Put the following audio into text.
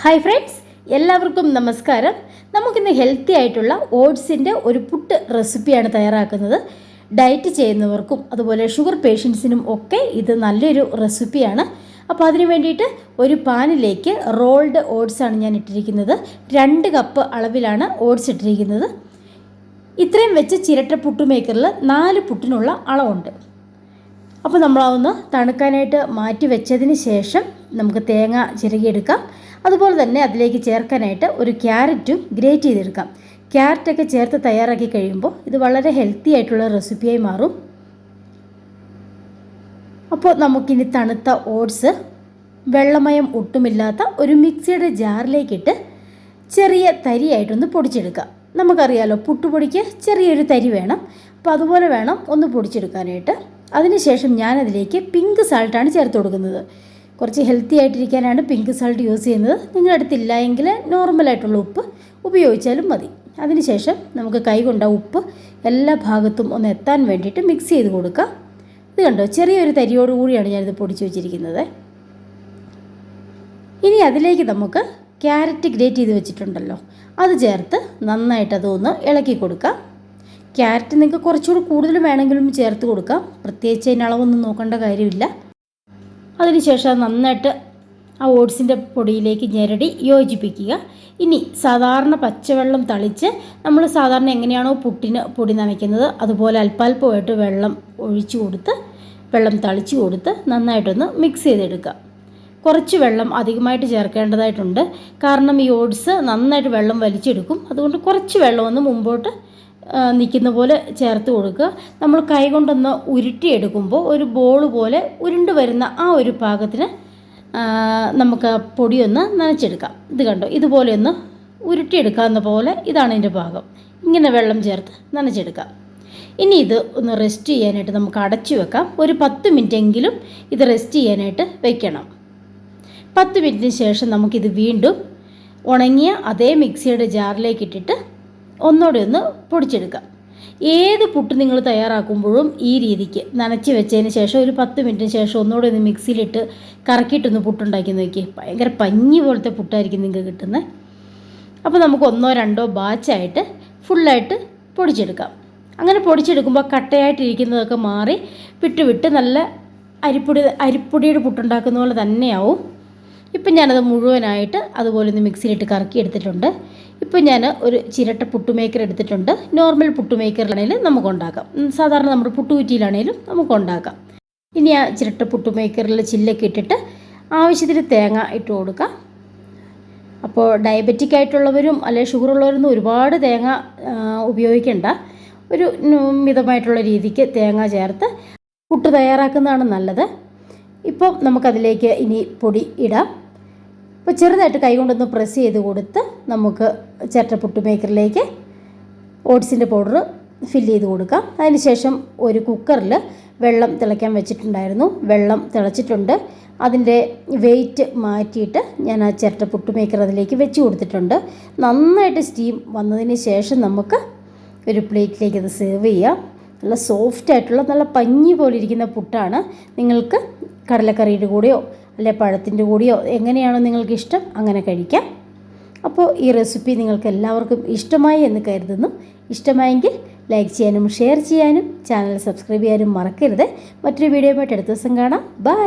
Hi friends എല്ലാവർക്കും നമസ്കാരം. നമുക്കിന്ന് ഹെൽത്തി ആയിട്ടുള്ള ഓട്സിന്റെ ഒരു പുട്ട് റെസിപ്പിയാണ് തയ്യാറാക്കുന്നത്. ഡയറ്റ് ചെയ്യുന്നവർക്കും അതുപോലെ ഷുഗർ പേഷ്യൻസിനും ഒക്കെ ഇത് നല്ലൊരു റെസിപ്പിയാണ് അപ്പോൾ അതിന് വേണ്ടിയിട്ട് ഒരു പാനിലേക്ക് റോൾഡ് ഓട്സ് ആണ് ഞാൻ ഇട്ടിരിക്കുന്നത്. രണ്ട് കപ്പ് അളവിലാണ് ഓട്സ് ഇട്ടിരിക്കുന്നത്. ഇത്രയും വെച്ച് ചിരട്ട പുട്ട് മേക്കറിൽ നാല് പുട്ടിനുള്ള അളവുണ്ട്. അപ്പോൾ നമ്മളതൊന്ന് തണുക്കാനായിട്ട് മാറ്റി വെച്ചതിന് ശേഷം നമുക്ക് തേങ്ങ ചിരകിയെടുക്കാം. അതുപോലെ തന്നെ അതിലേക്ക് ചേർക്കാനായിട്ട് ഒരു ക്യാരറ്റും ഗ്രേറ്റ് ചെയ്തെടുക്കാം. ക്യാരറ്റൊക്കെ ചേർത്ത് തയ്യാറാക്കി കഴിയുമ്പോൾ ഇത് വളരെ ഹെൽത്തി ആയിട്ടുള്ള റെസിപ്പിയായി മാറും. അപ്പോൾ നമുക്കിനി തണുത്ത ഓട്സ് വെള്ളമയം ഒട്ടുമില്ലാത്ത ഒരു മിക്സിയുടെ ജാറിലേക്കിട്ട് ചെറിയ തരിയായിട്ടൊന്ന് പൊടിച്ചെടുക്കാം. നമുക്കറിയാലോ പുട്ടുപൊടിക്ക് ചെറിയൊരു തരി വേണം. അപ്പോൾ അതുപോലെ വേണം ഒന്ന് പൊടിച്ചെടുക്കാനായിട്ട്. അതിനുശേഷം ഞാനതിലേക്ക് പിങ്ക് സാൾട്ടാണ് ചേർത്ത് കൊടുക്കുന്നത്. കുറച്ച് ഹെൽത്തി ആയിട്ടിരിക്കാനാണ് പിങ്ക് സാൾട്ട് യൂസ് ചെയ്യുന്നത്. നിങ്ങളുടെ അടുത്തില്ല എങ്കിൽ നോർമലായിട്ടുള്ള ഉപ്പ് ഉപയോഗിച്ചാലും മതി. അതിനുശേഷം നമുക്ക് കൈ ആ ഉപ്പ് എല്ലാ ഭാഗത്തും ഒന്ന് എത്താൻ വേണ്ടിയിട്ട് മിക്സ് ചെയ്ത് കൊടുക്കാം. ഇത് കണ്ടോ? ചെറിയൊരു തരിയോട് കൂടിയാണ് ഞാനിത് പൊടിച്ച് വെച്ചിരിക്കുന്നത്. ഇനി അതിലേക്ക് നമുക്ക് ക്യാരറ്റ് ഗ്രേറ്റ് ചെയ്ത് വെച്ചിട്ടുണ്ടല്ലോ. അത് ചേർത്ത് നന്നായിട്ട് അതൊന്ന് ഇളക്കി കൊടുക്കാം. ക്യാരറ്റ് നിങ്ങൾക്ക് കുറച്ചുകൂടി കൂടുതൽ വേണമെങ്കിലും ചേർത്ത് കൊടുക്കാം. പ്രത്യേകിച്ച് അതിന് അളവൊന്നും നോക്കേണ്ട കാര്യമില്ല. അതിനുശേഷം നന്നായിട്ട് ആ ഓട്സിന്റെ പൊടിയിലേക്ക് ഞെരടി യോജിപ്പിക്കുക. ഇനി സാധാരണ പച്ചവെള്ളം തളിച്ച് നമ്മൾ സാധാരണ എങ്ങനെയാണോ പുട്ടിന് പൊടി നനയ്ക്കുന്നത് അതുപോലെ അല്പാൽപ്പമായിട്ട് വെള്ളം ഒഴിച്ചു കൊടുത്ത് വെള്ളം തളിച്ചു കൊടുത്ത് നന്നായിട്ടൊന്ന് മിക്സ് ചെയ്തെടുക്കുക. കുറച്ച് വെള്ളം അധികമായിട്ട് ചേർക്കേണ്ടതായിട്ടുണ്ട്. കാരണം ഈ ഓട്സ് നന്നായിട്ട് വെള്ളം വലിച്ചെടുക്കും. അതുകൊണ്ട് കുറച്ച് വെള്ളം ഒന്ന് മുമ്പോട്ട് നിൽക്കുന്ന പോലെ ചേർത്ത് കൊടുക്കുക. നമ്മൾ കൈ കൊണ്ടൊന്ന് ഉരുട്ടിയെടുക്കുമ്പോൾ ഒരു ബോൾ പോലെ ഉരുണ്ട് വരുന്ന ആ ഒരു പാകത്തിന് നമുക്ക് പൊടിയൊന്ന് നനച്ചെടുക്കാം. ഇത് കണ്ടോ? ഇതുപോലെ ഒന്ന് ഉരുട്ടിയെടുക്കാവുന്ന പോലെ ഇതാണ് ഇതിന്റെ പാകം. ഇങ്ങനെ വെള്ളം ചേർത്ത് നനച്ചെടുക്കാം. ഇനി ഇത് ഒന്ന് റെസ്റ്റ് ചെയ്യാനായിട്ട് നമുക്ക് അടച്ചു വെക്കാം. ഒരു പത്ത് മിനിറ്റെങ്കിലും ഇത് റെസ്റ്റ് ചെയ്യാനായിട്ട് വെക്കണം. പത്ത് മിനിറ്റിന് ശേഷം നമുക്കിത് വീണ്ടും ഉണങ്ങിയ അതേ മിക്സിയുടെ ജാറിലേക്ക് ഇട്ടിട്ട് ഒന്നുകൂടെ ഒന്ന് പൊടിച്ചെടുക്കാം. ഏത് പുട്ട് നിങ്ങൾ തയ്യാറാക്കുമ്പോഴും ഈ രീതിക്ക് നനച്ച് വെച്ചതിന് ശേഷം ഒരു പത്ത് മിനിറ്റിന് ശേഷം ഒന്നുകൂടെ ഒന്ന് മിക്സിയിലിട്ട് കറക്കിയിട്ടൊന്ന് പുട്ടുണ്ടാക്കി നോക്കി ഭയങ്കര പഞ്ഞി പോലത്തെ പുട്ടായിരിക്കും നിങ്ങൾക്ക് കിട്ടുന്നത്. അപ്പോൾ നമുക്ക് ഒന്നോ രണ്ടോ ബാച്ചായിട്ട് ഫുള്ളായിട്ട് പൊടിച്ചെടുക്കാം. അങ്ങനെ പൊടിച്ചെടുക്കുമ്പോൾ കട്ടയായിട്ടിരിക്കുന്നതൊക്കെ മാറി വിട്ട് വിട്ട് നല്ല അരിപ്പൊടി അരിപ്പൊടിയുടെ പുട്ടുണ്ടാക്കുന്ന പോലെ തന്നെയാവും. ഇപ്പം ഞാനത് മുഴുവനായിട്ട് അതുപോലെ ഒന്ന് മിക്സിയിലിട്ട് കറക്കി എടുത്തിട്ടുണ്ട്. ഇപ്പം ഞാൻ ഒരു ചിരട്ട പുട്ടുമേക്കർ എടുത്തിട്ടുണ്ട്. നോർമൽ പുട്ടുമേക്കറിലാണെങ്കിലും നമുക്ക് ഉണ്ടാക്കാം സാധാരണ നമ്മുടെ പുട്ടുകുറ്റിയിലാണെങ്കിലും നമുക്ക് ഉണ്ടാക്കാം ഇനി ആ ചിരട്ട പുട്ടുമേക്കറിൽ ചില്ലൊക്കെ ഇട്ടിട്ട് ആവശ്യത്തിന് തേങ്ങ ഇട്ട് കൊടുക്കാം അപ്പോൾ ഡയബറ്റിക് ആയിട്ടുള്ളവരും അല്ലെങ്കിൽ ഷുഗർ ഉള്ളവരും ഒരുപാട് തേങ്ങ ഉപയോഗിക്കേണ്ട. ഒരു മിതമായിട്ടുള്ള രീതിക്ക് തേങ്ങ ചേർത്ത് പുട്ട് തയ്യാറാക്കുന്നതാണ് നല്ലത്. ഇപ്പം നമുക്കതിലേക്ക് ഇനി പൊടി ഇടാം. അപ്പോൾ ചെറുതായിട്ട് കൈകൊണ്ടൊന്ന് പ്രസ് ചെയ്ത് കൊടുത്ത് നമുക്ക് ചിരട്ടപ്പുട്ട് മേക്കറിലേക്ക് ഓട്സിന്റെ പൗഡർ ഫില്ല് ചെയ്ത് കൊടുക്കാം. അതിനുശേഷം ഒരു കുക്കറിൽ വെള്ളം തിളയ്ക്കാൻ വെച്ചിട്ടുണ്ടായിരുന്നു. വെള്ളം തിളച്ചിട്ടുണ്ട്. അതിന്റെ വെയിറ്റ് മാറ്റിയിട്ട് ഞാൻ ആ ചിരട്ട പുട്ട് മേക്കർ അതിലേക്ക് വെച്ച് കൊടുത്തിട്ടുണ്ട്. നന്നായിട്ട് സ്റ്റീം വന്നതിന് ശേഷം നമുക്ക് ഒരു പ്ലേറ്റിലേക്ക് അത് സെർവ് ചെയ്യാം. നല്ല സോഫ്റ്റ് ആയിട്ടുള്ള നല്ല പഞ്ഞി പോലെ ഇരിക്കുന്ന പുട്ടാണ്. നിങ്ങൾക്ക് കടലക്കറിയുടെ കൂടെയോ അല്ലെ പഴത്തിന്റെ കൂടെയോ എങ്ങനെയാണോ നിങ്ങൾക്ക് ഇഷ്ടം അങ്ങനെ കഴിക്കാം. അപ്പോൾ ഈ റെസിപ്പി നിങ്ങൾക്ക് എല്ലാവർക്കും ഇഷ്ടമായി എന്ന് കരുതുന്നു. ഇഷ്ടമായെങ്കിൽ ലൈക്ക് ചെയ്യാനും ഷെയർ ചെയ്യാനും ചാനൽ സബ്സ്ക്രൈബ് ചെയ്യാനും മറക്കരുത്. മറ്റൊരു വീഡിയോ ആയിട്ട് അടുത്ത ദിവസം കാണാം. ബൈ.